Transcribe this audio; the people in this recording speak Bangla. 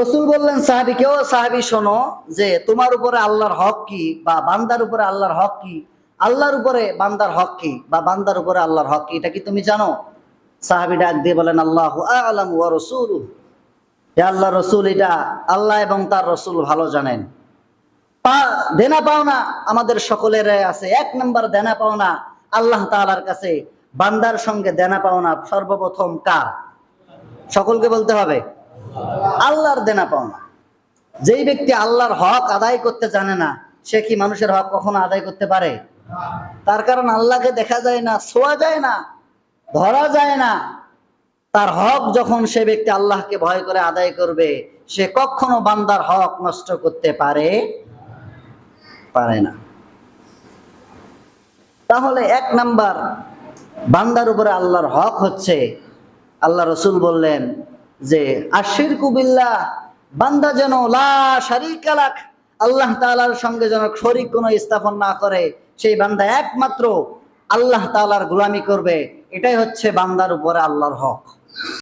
রসুল বললেন সাহাবিকেও সাহাবি শোনো যে তোমার উপরে আল্লাহর হক কি বা বান্দার উপরে আল্লাহর হক কি? আল্লাহর উপরে বান্দার হক কি বা বান্দার উপরে আল্লাহর হক কি? এটা কি তুমি জানো? সাহাবি ডাক দিয়ে বলেন, আল্লাহ আলাম ও রসুল আল্লাহ রসুল, এটা আল্লাহ এবং তার রসুল ভালো জানেন। পা, দেনা পাওনা আমাদের সকলের আছে এক নম্বর দেনা পাওনা আল্লাহ তাআলার কাছে, বান্দার সঙ্গে দেনা পাওনা সর্বপ্রথম কার? সকলকে বলতে হবে। আল্লাহর দেনা পাওনা যেই ব্যক্তি আল্লাহর হক আদায় করতে জানে না, সে কি মানুষের হক কখনো আদায় করতে পারে? তার কারণ আল্লাহকে দেখা যায় না, ছোঁয়া যায় না, ধরা যায় না। তার হক যখন সে ব্যক্তি আল্লাহকে ভয় করে আদায় করবে, সে কখনো বান্দার হক নষ্ট করতে পারে? পারে না। তাহলে এক নাম্বার বান্দার উপরে আল্লাহর হক হচ্ছে, আল্লাহ রসুল বললেন যে আশির কুবিল্লা বান্দা যেন লা আল্লাহ তালার সঙ্গে যেন শরিক কোনো স্থাপন না করে, সেই বান্দা একমাত্র আল্লাহ তালার গোলামি করবে। এটাই হচ্ছে বান্দার উপরে আল্লাহর হক।